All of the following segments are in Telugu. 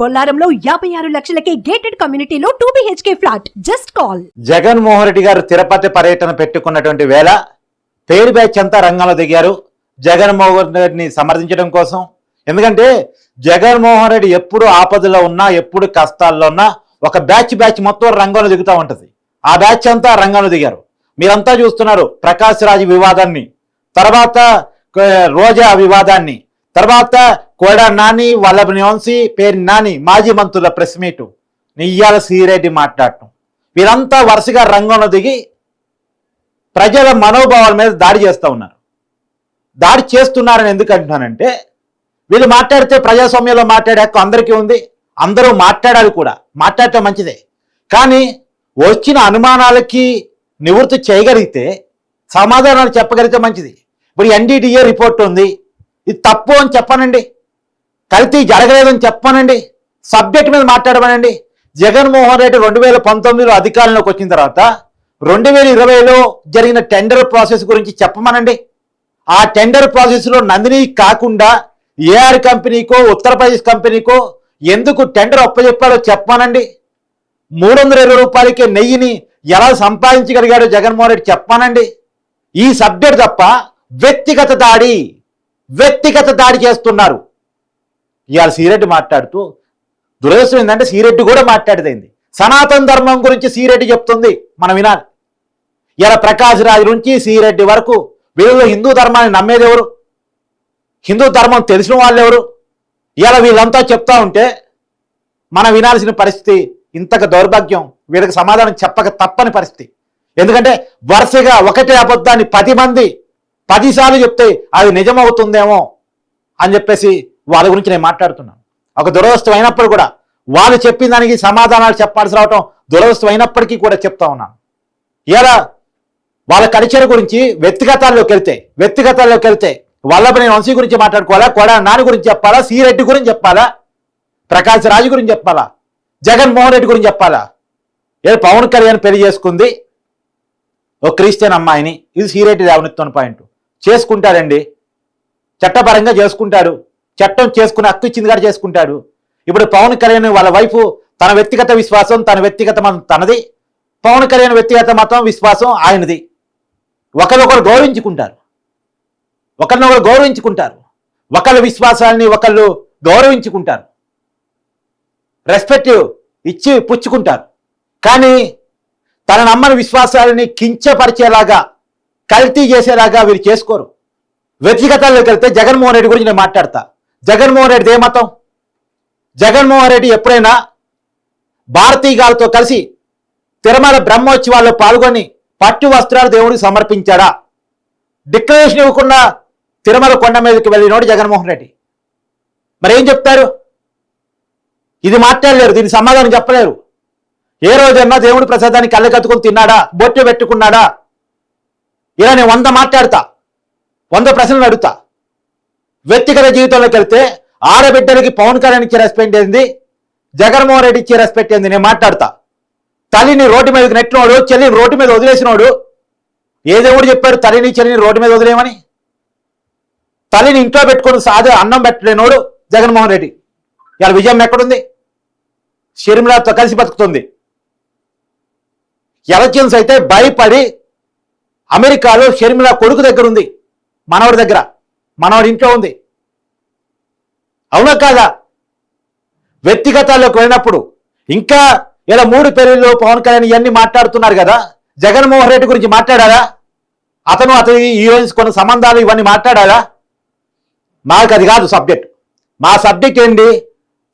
బొల్లారంలో యాభై ఆరు లక్షలకే గేటెడ్ కమ్యూనిటీలో two BHK flat just call Jaganmohan Reddy గారు తిరుపతి పర్యటన పెట్టుకున్నటువంటి వేళ పేరు బ్యాచ్ అంతా రంగంలో దిగారు. జగన్మోహన్ రెడ్డిని సమర్థించడం కోసం. ఎందుకంటే జగన్మోహన్ రెడ్డి ఎప్పుడు ఆపదలో ఉన్నా ఎప్పుడు కష్టాల్లో ఉన్నా ఒక బ్యాచ్ బ్యాచ్ మొత్తం రంగంలో దిగుతూ ఉంటుంది. ఆ బ్యాచ్ అంతా రంగంలో దిగారు. మీరంతా చూస్తున్నారు ప్రకాష్ రాజ్ వివాదాన్ని. తర్వాత రోజా వివాదాన్ని. తర్వాత కోడా నాని వల్లభ నివంశీ పేరు నాని మాజీ మంత్రుల ప్రెస్ మీటు. నియ్యాల శ్రీరెడ్డి మాట్లాడటం. వీరంతా వరుసగా రంగంలో దిగి ప్రజల మనోభావాల మీద దాడి చేస్తూ ఉన్నారు. దాడి చేస్తున్నారని ఎందుకు అంటున్నానంటే వీళ్ళు మాట్లాడితే ప్రజాస్వామ్యంలో మాట్లాడే హక్కు అందరికీ ఉంది. అందరూ మాట్లాడాలి కూడా. మాట్లాడటం మంచిదే. కానీ వచ్చిన అనుమానాలకి నివృత్తి చేయగలిగితే సమాధానాలు చెప్పగలిగితే మంచిది. ఇప్పుడు ఎన్డీడీఏ రిపోర్ట్ ఉంది. ఇది తప్పు అని చెప్పనండి. కల్తీ జరగలేదని చెప్పనండి. సబ్జెక్ట్ మీద మాట్లాడమనండి. జగన్మోహన్ రెడ్డి రెండు వేల పంతొమ్మిదిలో అధికారంలోకి వచ్చిన తర్వాత రెండు వేల ఇరవైలో జరిగిన టెండర్ ప్రాసెస్ గురించి చెప్పమనండి. ఆ టెండర్ ప్రాసెస్లో నందిని కాకుండా ఏఆర్ కంపెనీకో ఉత్తరప్రదేశ్ కంపెనీకో ఎందుకు టెండర్ ఒప్పజెప్పాడో చెప్పమనండి. మూడు వందల ఇరవై రూపాయలకే నెయ్యిని ఎలా సంపాదించగలిగాడో జగన్మోహన్ రెడ్డి చెప్పానండి ఈ సబ్జెక్ట్ తప్ప వ్యక్తిగత దాడి వ్యక్తిగత దాడి చేస్తున్నారు. ఇవాళ సీరెడ్డి మాట్లాడుతూ దురదృష్టం ఏంటంటే సీరెడ్డి కూడా మాట్లాడదైంది. సనాతన ధర్మం గురించి సీరెడ్డి చెప్తుంది మనం వినాలి. ఇలా ప్రకాష్ నుంచి సీరెడ్డి వరకు వీళ్ళు హిందూ ధర్మాన్ని నమ్మేది ఎవరు? హిందూ ధర్మం తెలిసిన వాళ్ళు ఎవరు? ఇలా వీళ్ళంతా చెప్తా ఉంటే మనం వినాల్సిన పరిస్థితి ఇంతకు దౌర్భాగ్యం వీళ్ళకి సమాధానం చెప్పక తప్పని పరిస్థితి. ఎందుకంటే వరుసగా ఒకటే అబద్ధాన్ని పది మంది పదిసార్లు చెప్తే అది నిజమవుతుందేమో అని చెప్పేసి వాళ్ళ గురించి నేను మాట్లాడుతున్నాను. ఒక దురవస్థం అయినప్పుడు కూడా వాళ్ళు చెప్పిన దానికి సమాధానాలు చెప్పాల్సి రావటం దురవస్థం అయినప్పటికీ కూడా చెప్తా ఉన్నాను. ఇలా వాళ్ళ కల్చర్ గురించి వ్యక్తిగతాల్లోకి వెళ్తే వ్యక్తిగతాల్లోకి వెళ్తే వల్లభని వంశీ గురించి మాట్లాడుకోవాలా కొడా నాని గురించి చెప్పాలా సిరెడ్డి గురించి చెప్పాలా ప్రకాశ్ రాజు గురించి చెప్పాలా జగన్మోహన్ రెడ్డి గురించి చెప్పాలా? ఏ పవన్ కళ్యాణ్ పెళ్ళి చేసుకుంది ఓ క్రిస్టియన్ అమ్మాయిని. ఇది సీరెడ్డి లేవనెత్తున్న పాయింట్. చేసుకుంటారండి చట్టపరంగా చేసుకుంటారు చట్టం చేసుకుని హక్కు ఇచ్చింది గారు చేసుకుంటాడు. ఇప్పుడు పవన్ కళ్యాణ్ వాళ్ళ వైఫ్ తన వ్యక్తిగత విశ్వాసం తన వ్యక్తిగత తనది. పవన్ కళ్యాణ్ వ్యక్తిగత మతం విశ్వాసం ఆయనది. ఒకరినొకరు గౌరవించుకుంటారు. ఒకరినొకరు గౌరవించుకుంటారు. ఒకళ్ళ విశ్వాసాలని ఒకళ్ళు గౌరవించుకుంటారు. రెస్పెక్ట్ ఇచ్చి పుచ్చుకుంటారు. కానీ తన నమ్మని విశ్వాసాలని కించపరిచేలాగా కల్తీ చేసేలాగా వీరు చేసుకోరు. వ్యక్తిగతాల్లోకి వెళ్తే జగన్మోహన్ రెడ్డి గురించి నేను మాట్లాడతా. జగన్మోహన్ రెడ్డి ఏ మతం జగన్మోహన్ రెడ్డి ఎప్పుడైనా భారతీయులతో కలిసి తిరుమల బ్రహ్మోత్సవాల్లో పాల్గొని పట్టు వస్త్రాలు దేవుడికి సమర్పించాడా? డిక్లరేషన్ ఇవ్వకుండా తిరుమల కొండ మీదకి వెళ్ళినోడు జగన్మోహన్ రెడ్డి. మరి ఏం చెప్తారు? ఇది మాట్లాడలేరు దీనికి సమాధానం చెప్పలేరు. ఏ రోజన్నా దేవుడి ప్రసాదాన్ని కళ్ళకత్తుకుని తిన్నాడా? బొట్టు పెట్టుకున్నాడా? ఇలా నేను వంద మాట్లాడతా వంద ప్రశ్నలు అడుగుతా. వ్యక్తిగత జీవితంలోకి వెళ్తే ఆడబిడ్డలకి పవన్ కళ్యాణ్ ఇచ్చే రెస్పెక్ట్ ఏంది? జగన్మోహన్ రెడ్డి ఇచ్చే రెస్పెక్ట్ ఏంది? నేను మాట్లాడతా. తల్లిని రోడ్డు మీదకి నెట్టినోడు చెల్లిని రోడ్డు మీద వదిలేసినోడు ఏ దేవుడు చెప్పాడు తల్లిని చెల్లిని రోడ్డు మీద వదిలేమని తల్లిని ఇంట్లో పెట్టుకొని సాదే అన్నం పెట్టలేనోడు జగన్మోహన్ రెడ్డి. ఇవాళ విజయం ఎక్కడుంది? షర్మిలాతో కలిసి బతుకుతుంది. ఎలక్షన్స్ అయితే భయపడి అమెరికాలో షర్మిల కొడుకు దగ్గర ఉంది మనవడి దగ్గర. మనవడి ఇంట్లో ఉంది. అవునా కాదా? వ్యక్తిగతాల్లోకి వెళ్ళినప్పుడు ఇంకా ఇలా మూడు పెళ్ళిళ్ళు పవన్ కళ్యాణ్ ఇవన్నీ మాట్లాడుతున్నారు కదా? జగన్మోహన్ రెడ్డి గురించి మాట్లాడారా? అతను అతని హీరోయిన్స్ కొన్ని సంబంధాలు ఇవన్నీ మాట్లాడారా? మాకు అది కాదు సబ్జెక్ట్. మా సబ్జెక్ట్ ఏంటి?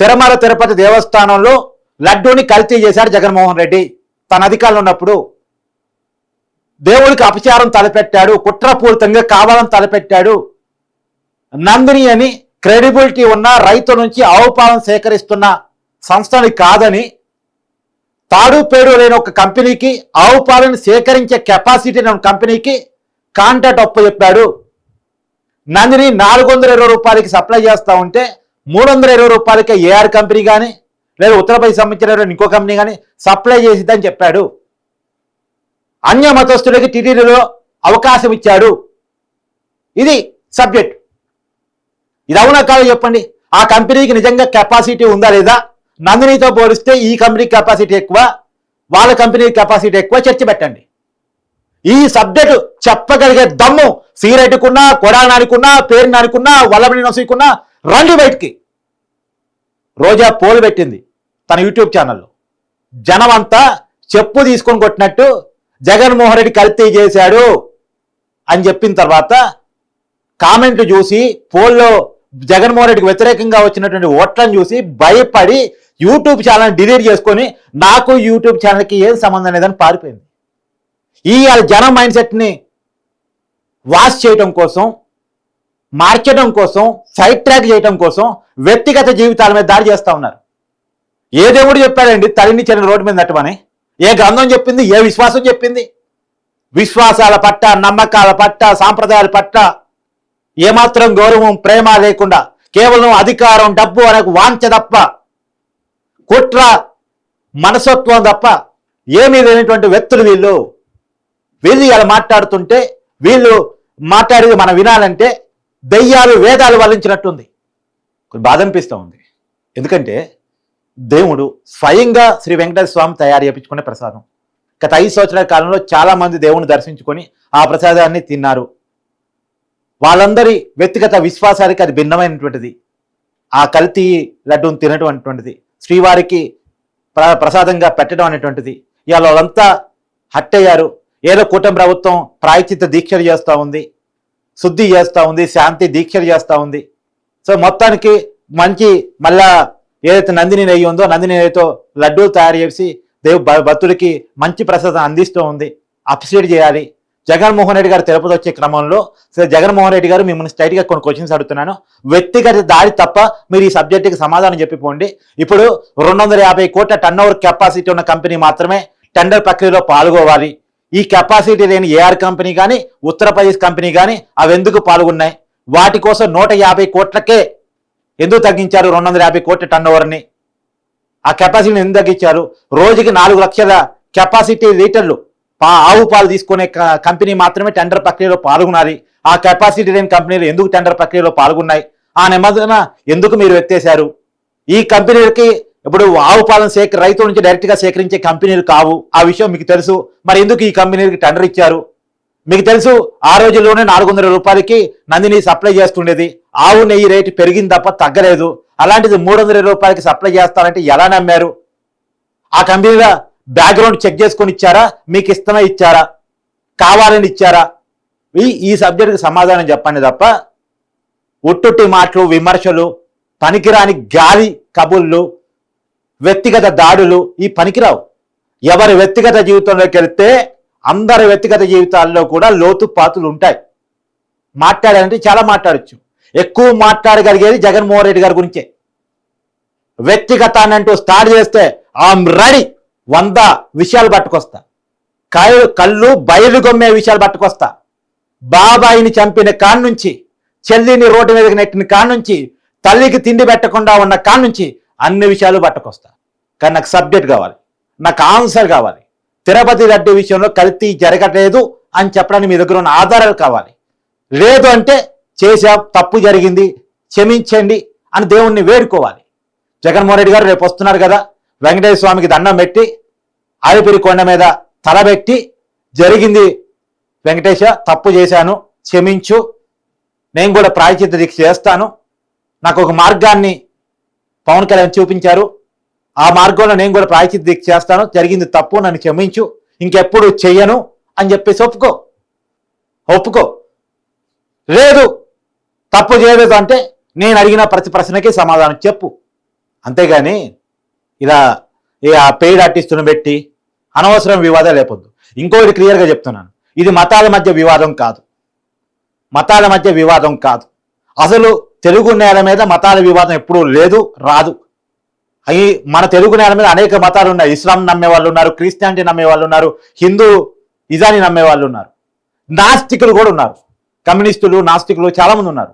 తిరుమల తిరుపతి దేవస్థానంలో లడ్డూని కల్తీ చేశాడు జగన్మోహన్ రెడ్డి. తన అధికారంలో ఉన్నప్పుడు దేవుడికి అపచారం తలపెట్టాడు కుట్రపూరితంగా కావాలని తలపెట్టాడు. నందిని అని క్రెడిబిలిటీ ఉన్న రైతు నుంచి ఆవుపాలను సేకరిస్తున్న సంస్థని కాదని తాడు పేడు లేని ఒక కంపెనీకి ఆవు పాలను సేకరించే కెపాసిటీ కంపెనీకి కాంట్రాక్ట్ అప్పచెప్పాడు నందిని నాలుగు వందల ఇరవై రూపాయలకి సప్లై చేస్తా ఉంటే మూడు వందల ఇరవై రూపాయలకి ఏఆర్ కంపెనీ కానీ లేదా ఉత్తరప్రదేశ్ సంబంధించిన ఇంకో కంపెనీ కానీ సప్లై చేసిద్దని చెప్పాడు. అన్య మతస్థులకి టీటీడీలో అవకాశం ఇచ్చాడు. ఇది సబ్జెక్ట్. ఇది అవునా కాదు చెప్పండి. ఆ కంపెనీకి నిజంగా కెపాసిటీ ఉందా లేదా? నందినితో పోలిస్తే ఈ కంపెనీకి కెపాసిటీ ఎక్కువ వాళ్ళ కంపెనీ కెపాసిటీ ఎక్కువ చర్చ పెట్టండి. ఈ సబ్జెక్టు చెప్పగలిగే దమ్ము సీరెడ్డికున్నా కొడానానికున్నా పేరు నానికున్నా వల్లబడి నొసుకున్నా రండి బయటికి. రోజా పోలు పెట్టింది తన యూట్యూబ్ ఛానల్లో. జనం అంతా చెప్పు తీసుకొని కొట్టినట్టు జగన్మోహన్ రెడ్డి కల్తీ చేశాడు అని చెప్పిన తర్వాత కామెంట్లు చూసి పోల్లో జగన్మోహన్ రెడ్డికి వ్యతిరేకంగా వచ్చినటువంటి ఓట్లను చూసి భయపడి యూట్యూబ్ ఛానల్ డిలీట్ చేసుకొని నాకు యూట్యూబ్ ఛానల్కి ఏం సంబంధం లేదని పారిపోయింది. ఈ జనం మైండ్ సెట్ని వాష్ చేయడం కోసం మార్చడం కోసం సైడ్ ట్రాక్ చేయడం కోసం వ్యక్తిగత జీవితాల మీద దాడి చేస్తా ఉన్నారు. ఏ దేవుడు చెప్పాడండి తల్లిని చెల్లిని రోడ్డు మీద నట్టమని? ఏ గ్రంథం చెప్పింది ఏ విశ్వాసం చెప్పింది? విశ్వాసాల పట్ట నమ్మకాల పట్ట సాంప్రదాయాల పట్ల ఏమాత్రం గౌరవం ప్రేమ లేకుండా కేవలం అధికారం డబ్బు అనే వాంఛ తప్ప కుట్ర మనసత్వం తప్ప ఏమీ లేనటువంటి వ్యక్తులు వీళ్ళు. వీళ్ళు ఇలా మాట్లాడుతుంటే వీళ్ళు మాట్లాడేది మనం వినాలంటే దయ్యాలు వేదాలు వల్లించినట్టుంది. కొంచెం బాధ అనిపిస్తూ ఉంది. ఎందుకంటే దేవుడు స్వయంగా శ్రీ వెంకటేశ్వర స్వామి తయారు చేయించుకునే ప్రసాదం. గత ఐదు సంవత్సరాల కాలంలో చాలామంది దేవుని దర్శించుకొని ఆ ప్రసాదాన్ని తిన్నారు. వాళ్ళందరి వ్యక్తిగత విశ్వాసానికి అది భిన్నమైనటువంటిది. ఆ కల్తీ లడ్డూని తినటువంటిది శ్రీవారికి ప్ర ప్రసాదంగా పెట్టడం అనేటువంటిది ఇవాళ వాళ్ళంతా హట్టయ్యారు. ఏదో కూటమి ప్రభుత్వం ప్రాయచిత్త దీక్షలు చేస్తూ ఉంది. శుద్ధి చేస్తూ ఉంది. శాంతి దీక్షలు చేస్తూ ఉంది. సో మొత్తానికి మంచి మళ్ళా ఏదైతే నందిని నెయ్యి ఉందో నందిని నెయ్యితో లడ్డూలు తయారు చేసి దేవు భ- భక్తుడికి మంచి ప్రసాదం అందిస్తూ ఉంది. అప్సైడ్ చేయాలి. జగన్మోహన్ రెడ్డి గారు తిరుపతి వచ్చే క్రమంలో సో జగన్మోహన్ రెడ్డి గారు మిమ్మల్ని స్ట్రైట్గా కొన్ని క్వశ్చన్స్ అడుగుతున్నాను. వ్యక్తిగత దాడి తప్ప మీరు ఈ సబ్జెక్టుకి సమాధానం చెప్పిపోండి. ఇప్పుడు రెండు వందల యాభై కోట్ల టర్న్ ఓవర్ కెపాసిటీ ఉన్న కంపెనీ మాత్రమే టెండర్ ప్రక్రియలో పాల్గొవాలి. ఈ కెపాసిటీ లేని ఏఆర్ కంపెనీ కానీ ఉత్తరప్రదేశ్ కంపెనీ కానీ అవి ఎందుకు పాల్గొన్నాయి? వాటి కోసం నూట యాభై కోట్లకే ఎందుకు తగ్గించారు రెండు వందల యాభై కోట్ల టర్న్ ఓవర్ని ఆ కెపాసిటీని ఎందుకు తగ్గించారు? రోజుకి నాలుగు లక్షల కెపాసిటీ లీటర్లు పా ఆవు పాలు తీసుకునే క- కంపెనీ మాత్రమే టెండర్ ప్రక్రియలో పాల్గొనాలి. ఆ కెపాసిటీ లేని కంపెనీలు ఎందుకు టెండర్ ప్రక్రియలో పాల్గొన్నాయి? ఆ నిబంధన ఎందుకు మీరు ఎత్తేశారు ఈ కంపెనీలకి ఇప్పుడు ఆవు పాలను సేక రైతుల నుంచి డైరెక్ట్గా సేకరించే కంపెనీలు కావు. ఆ విషయం మీకు తెలుసు. మరి ఎందుకు ఈ కంపెనీలకి టెండర్ ఇచ్చారు? మీకు తెలుసు ఆ రోజుల్లోనే నాలుగు వందల రూపాయలకి నందిని సప్లై చేస్తుండేది. ఆవు నెయ్యి రేటు పెరిగింది తప్ప తగ్గలేదు. అలాంటిది మూడు వందల రూపాయలకి సప్లై చేస్తారంటే ఎలా నమ్మారు? ఆ కంపెనీల బ్యాక్గ్రౌండ్ చెక్ చేసుకొని ఇచ్చారా? మీకు ఇష్టమే ఇచ్చారా? కావాలని ఇచ్చారా? ఈ ఈ సబ్జెక్టుకి సమాధానం చెప్పండి తప్ప ఉట్టుట్టి మాటలు విమర్శలు పనికిరాని గాలి కబుర్లు వ్యక్తిగత దాడులు ఈ పనికిరావు. ఎవరి వ్యక్తిగత జీవితంలోకి వెళ్తే అందరి వ్యక్తిగత జీవితాల్లో కూడా లోతుపాతులు ఉంటాయి. మాట్లాడాలంటే చాలా మాట్లాడచ్చు. ఎక్కువ మాట్లాడగలిగేది జగన్మోహన్ రెడ్డి గారి గురించే. వ్యక్తిగతాన్ని అంటూ స్టార్ట్ చేస్తే ఆమ్ రెడీ. వంద విషయాలు పట్టుకొస్తా. కళ్ళు కళ్ళు బయలు గొమ్మే విషయాలు పట్టుకొస్తా. బాబాయిని చంపిన కాడ నుంచి చెల్లిని రోడ్డు మీదకి నెట్టిన కాడ నుంచి తల్లికి తిండి పెట్టకుండా ఉన్న కాడ నుంచి అన్ని విషయాలు పట్టుకొస్తా. కానీ నాకు సబ్జెక్ట్ కావాలి. నాకు ఆన్సర్ కావాలి. తిరుపతి రెడ్డి విషయంలో కల్తీ జరగట్లేదు అని చెప్పడానికి మీ దగ్గర ఉన్న ఆధారాలు కావాలి. లేదు అంటే చేసా తప్పు జరిగింది క్షమించండి అని దేవుణ్ణి వేడుకోవాలి. జగన్మోహన్ రెడ్డి గారు రేపు వస్తున్నారు కదా వెంకటేశ్వర స్వామికి దండం పెట్టి ఆదిపిరి కొండ మీద తలబెట్టి జరిగింది. వెంకటేశ తప్పు చేశాను క్షమించు. నేను కూడా ప్రాయచిత్త దీక్ష చేస్తాను. నాకు ఒక మార్గాన్ని పవన్ కళ్యాణ్ చూపించారు. ఆ మార్గంలో నేను కూడా ప్రాయచిత్త దీక్ష చేస్తాను. జరిగింది తప్పు నన్ను క్షమించు. ఇంకెప్పుడు చెయ్యను అని చెప్పేసి ఒప్పుకో. ఒప్పుకో. లేదు. తప్పు చేయలేదు అంటే నేను అడిగిన ప్రతి ప్రశ్నకి సమాధానం చెప్పు. అంతేగాని ఇలా ఈ ఆ పెయిడ్ ఆర్టిస్టును పెట్టి అనవసరం వివాదాలు లేపొద్దు ఇంకొకటి క్లియర్గా చెప్తున్నాను. ఇది మతాల మధ్య వివాదం కాదు. మతాల మధ్య వివాదం కాదు. అసలు తెలుగు నేల మీద మతాల వివాదం ఎప్పుడూ లేదు రాదు. అవి మన తెలుగు నేల మీద అనేక మతాలు ఉన్నాయి. ఇస్లాం నమ్మే వాళ్ళు ఉన్నారు క్రిస్టియానిటీ నమ్మే వాళ్ళు ఉన్నారు హిందూ ఇజాని నమ్మే వాళ్ళు ఉన్నారు. నాస్తికులు కూడా ఉన్నారు. కమ్యూనిస్టులు నాస్తికులు చాలామంది ఉన్నారు.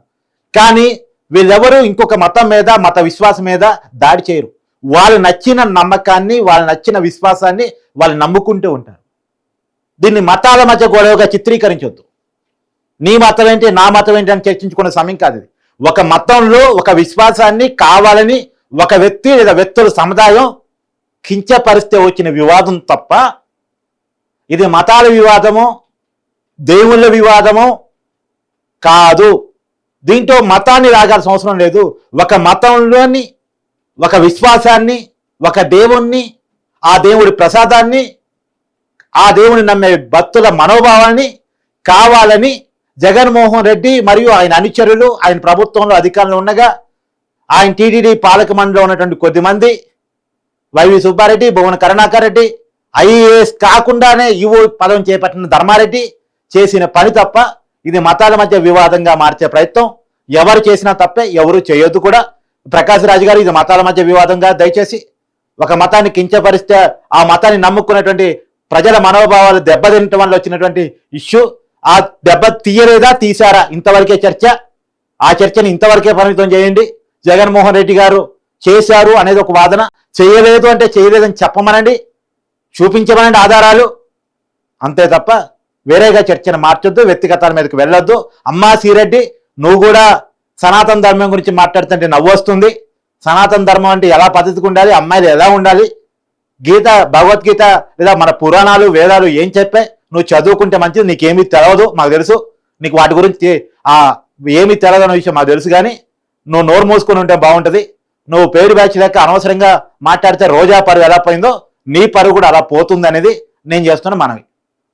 కానీ వీళ్ళెవరు ఇంకొక మతం మీద మత విశ్వాసం మీద దాడి చేయరు. వాళ్ళు నచ్చిన నమ్మకాన్ని వాళ్ళు నచ్చిన విశ్వాసాన్ని వాళ్ళు నమ్ముకుంటూ ఉంటారు. దీన్ని మతాల మధ్య గొడవగా చిత్రీకరించొద్దు. నీ మతం ఏంటి నా మతం ఏంటి అని చర్చించుకునే సమయం కాదు ఇది. ఒక మతంలో ఒక విశ్వాసాన్ని కావాలని ఒక వ్యక్తి లేదా వ్యక్తుల సముదాయం కించపరిస్తే వచ్చిన వివాదం తప్ప ఇది మతాల వివాదము దేవుళ్ళ వివాదము కాదు. దీంట్లో మతాన్ని రాగాల్సిన అవసరం లేదు. ఒక మతంలోని ఒక విశ్వాసాన్ని ఒక దేవుణ్ణి ఆ దేవుడి ప్రసాదాన్ని ఆ దేవుని నమ్మే భక్తుల మనోభావాన్ని కావాలని జగన్మోహన్ రెడ్డి మరియు ఆయన అనుచరులు ఆయన ప్రభుత్వంలో అధికారంలో ఉండగా ఆయన టీటీడీ పాలక మండలిలో ఉన్నటువంటి కొద్దిమంది వైవి సుబ్బారెడ్డి భువన కరుణాకర్ రెడ్డి ఐఏఎస్ కాకుండానే ఈవో పదం చేపట్టిన ధర్మారెడ్డి చేసిన పని తప్ప ఇది మతాల మధ్య వివాదంగా మార్చే ప్రయత్నం. ఎవరు చేసినా తప్పే ఎవరు చేయొద్దు కూడా. ప్రకాశ్ రాజు గారు ఇది మతాల మధ్య వివాదంగా దయచేసి ఒక మతాన్ని కించపరిస్తే ఆ మతాన్ని నమ్ముకున్నటువంటి ప్రజల మనోభావాలు దెబ్బతినటం వల్ల వచ్చినటువంటి ఇష్యూ. ఆ దెబ్బ తీయలేదా తీశారా? ఇంతవరకే చర్చ. ఆ చర్చని ఇంతవరకే పరిమితం చేయండి. జగన్మోహన్ రెడ్డి గారు చేశారు అనేది ఒక వాదన. చేయలేదు అంటే చేయలేదని చెప్పమనండి. చూపించమనండి ఆధారాలు. అంతే తప్ప వేరేగా చర్చను మార్చొద్దు వ్యక్తిగతాల మీదకి వెళ్ళొద్దు. అమ్మా సిరెడ్డి నువ్వు కూడా సనాతన ధర్మం గురించి మాట్లాడుతుంటే నవ్వు వస్తుంది. సనాతన ధర్మం అంటే ఎలా పద్ధతికి ఉండాలి అమ్మాయిలు ఎలా ఉండాలి? గీత భగవద్గీత లేదా మన పురాణాలు వేదాలు ఏం చెప్పే నువ్వు చదువుకుంటే మంచిది నీకేమీ తెలవదు మాకు తెలుసు. నీకు వాటి గురించి ఆ ఏమీ తెలదు అనే విషయం మాకు తెలుసు కానీ నువ్వు నోరు మూసుకొని ఉంటే బాగుంటుంది. నువ్వు పేరు బ్యాచ్ లెక్క అనవసరంగా మాట్లాడితే రోజా పరువు ఎలా పోయిందో నీ పరువు కూడా అలా పోతుంది అనేది నేను చేస్తున్న మనవి.